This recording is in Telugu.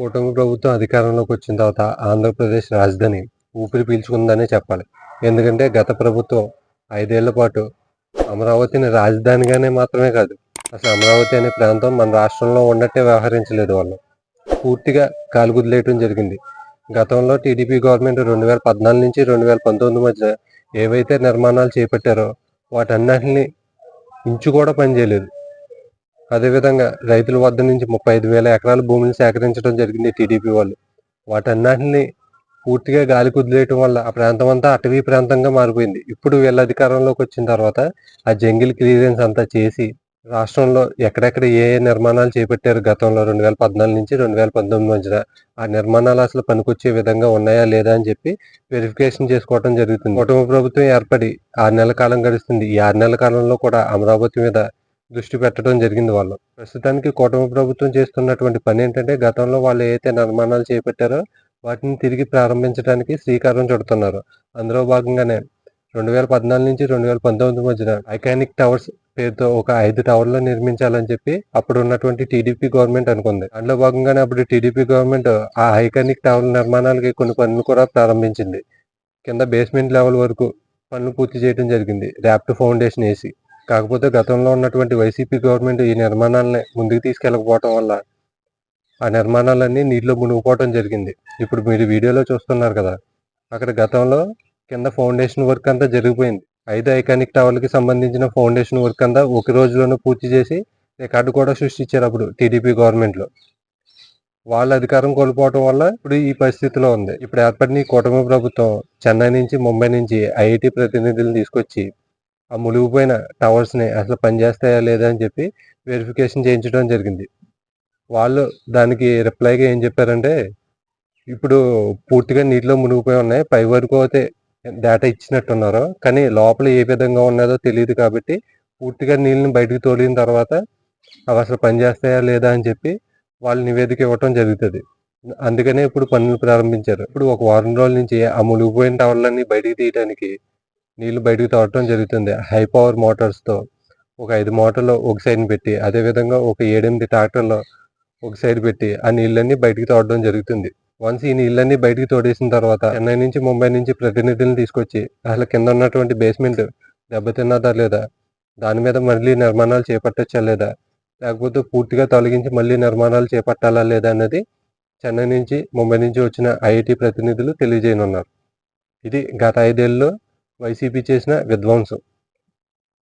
కూటమి ప్రభుత్వం అధికారంలోకి వచ్చిన తర్వాత ఆంధ్రప్రదేశ్ రాజధాని ఊపిరి పీల్చుకుందనే చెప్పాలి. ఎందుకంటే గత ప్రభుత్వం ఐదేళ్ళ పాటు అమరావతిని రాజధానిగానే మాత్రమే కాదు అసలు అమరావతి అనే ప్రాంతం మన రాష్ట్రంలో ఉన్నట్టే వ్యవహరించలేదు వాళ్ళు. పూర్తిగా కాలుగుదిలేయటం జరిగింది. గతంలో టీడీపీ గవర్నమెంట్ రెండు వేల పద్నాలుగు నుంచి రెండు వేల పంతొమ్మిది మధ్య ఏవైతే నిర్మాణాలు చేపట్టారో వాటన్నిటిని ఇంచు కూడా పనిచేయలేదు. అదేవిధంగా రైతుల వద్ద నుంచి ముప్పై ఐదు వేల ఎకరాల భూమిని సేకరించడం జరిగింది టీడీపీ వాళ్ళు. వాటన్నిటిని పూర్తిగా గాలి కుదిలేయటం వల్ల ఆ ప్రాంతం అంతా అటవీ ప్రాంతంగా మారిపోయింది. ఇప్పుడు వీళ్ళ అధికారంలోకి వచ్చిన తర్వాత ఆ జంగిల్ క్లియరెన్స్ అంతా చేసి రాష్ట్రంలో ఎక్కడెక్కడ ఏ ఏ నిర్మాణాలు చేపట్టారు గతంలో రెండు వేల పద్నాలుగు నుంచి రెండు వేల పంతొమ్మిది మధ్యన ఆ నిర్మాణాలు అసలు పనికొచ్చే విధంగా ఉన్నాయా లేదా అని చెప్పి వెరిఫికేషన్ చేసుకోవడం జరుగుతుంది. కుటుంబ ప్రభుత్వం ఏర్పడి ఆరు నెలల కాలం గడుస్తుంది. ఈ ఆరు నెలల కాలంలో కూడా అమరావతి మీద దృష్టి పెట్టడం జరిగింది వాళ్ళు. ప్రస్తుతానికి కూటమి ప్రభుత్వం చేస్తున్నటువంటి పని ఏంటంటే గతంలో వాళ్ళు ఏదైతే నిర్మాణాలు చేపట్టారో వాటిని తిరిగి ప్రారంభించడానికి శ్రీకారం చుడుతున్నారు. అందులో భాగంగానే రెండు వేల పద్నాలుగు నుంచి రెండు వేల పంతొమ్మిది మధ్యన ఐకానిక్ టవర్స్ పేరుతో ఒక ఐదు టవర్లు నిర్మించాలని చెప్పి అప్పుడు ఉన్నటువంటి టీడీపీ గవర్నమెంట్ అనుకుంది. అందులో భాగంగానే అప్పుడు టీడీపీ గవర్నమెంట్ ఆ ఐకానిక్ టవర్ నిర్మాణాలకి కొన్ని పనులు కూడా ప్రారంభించింది. కింద బేస్మెంట్ లెవెల్ వరకు పనులు పూర్తి చేయడం జరిగింది. ర్యాప్ట్ ఫౌండేషన్ వేసి. కాకపోతే గతంలో ఉన్నటువంటి వైసీపీ గవర్నమెంట్ ఈ నిర్మాణాలని ముందుకు తీసుకెళ్ళకపోవటం వల్ల ఆ నిర్మాణాలన్నీ నీటిలో మునిగిపోవటం జరిగింది. ఇప్పుడు మీరు వీడియోలో చూస్తున్నారు కదా అక్కడ గతంలో కింద ఫౌండేషన్ వర్క్ అంతా జరిగిపోయింది. ఐదు ఐకానిక్ టవర్లకి సంబంధించిన ఫౌండేషన్ వర్క్ అంతా ఒక రోజులోనే పూర్తి చేసి రికార్డు కూడా సృష్టించారు అప్పుడు టీడీపీ గవర్నమెంట్లో. వాళ్ళ అధికారం కోల్పోవడం వల్ల ఇప్పుడు ఈ పరిస్థితిలో ఉంది. ఇప్పుడు ఏర్పడిన ఈ కూటమి ప్రభుత్వం చెన్నై నుంచి ముంబై నుంచి ఐఐటి ప్రతినిధులను తీసుకొచ్చి ఆ మునిగిపోయిన టవర్స్ని అసలు పనిచేస్తాయా లేదా అని చెప్పి వెరిఫికేషన్ చేయించడం జరిగింది. వాళ్ళు దానికి రిప్లైగా ఏం చెప్పారంటే ఇప్పుడు పూర్తిగా నీటిలో మునిగిపోయి ఉన్నాయి. పై వరకు అయితే డేటా ఇచ్చినట్టున్నారు. కానీ లోపల ఏ విధంగా ఉన్నదో తెలియదు కాబట్టి పూర్తిగా నీళ్ళని బయటకు తోలిన తర్వాత అవి అసలు పనిచేస్తాయా లేదా అని చెప్పి వాళ్ళు నివేదిక ఇవ్వటం జరుగుతుంది. అందుకనే ఇప్పుడు పనులు ప్రారంభించారు. ఇప్పుడు ఒక వారం రోజుల నుంచి ఆ మునిగిపోయిన టవర్లన్నీ బయటకు తీయడానికి నీళ్ళు బయటకు తోడటం జరుగుతుంది. హై పవర్ మోటార్స్తో ఒక ఐదు మోటార్లు ఒక సైడ్ పెట్టి అదే విధంగా ఒక ఏడెనిమిది ట్రాక్టర్లో ఒక సైడ్ పెట్టి ఆ నీళ్ళన్నీ బయటికి తోడడం జరుగుతుంది. వన్స్ ఈ నీళ్ళన్నీ బయటికి తోడేసిన తర్వాత చెన్నై నుంచి ముంబై నుంచి ప్రతినిధులను తీసుకొచ్చి అసలు కింద ఉన్నటువంటి బేస్మెంట్ దెబ్బతిన్నదా లేదా? దాని మీద మళ్ళీ నిర్మాణాలు చేపట్టచ్చా లేదా? లేకపోతే పూర్తిగా తొలగించి మళ్ళీ నిర్మాణాలు చేపట్టాలా లేదా అన్నది చెన్నై నుంచి ముంబై నుంచి వచ్చిన ఐఐటి ప్రతినిధులు తెలియజేయనున్నారు. ఇది గత ఐదేళ్ళలో వైసీపీ చేసిన విధ్వంసం.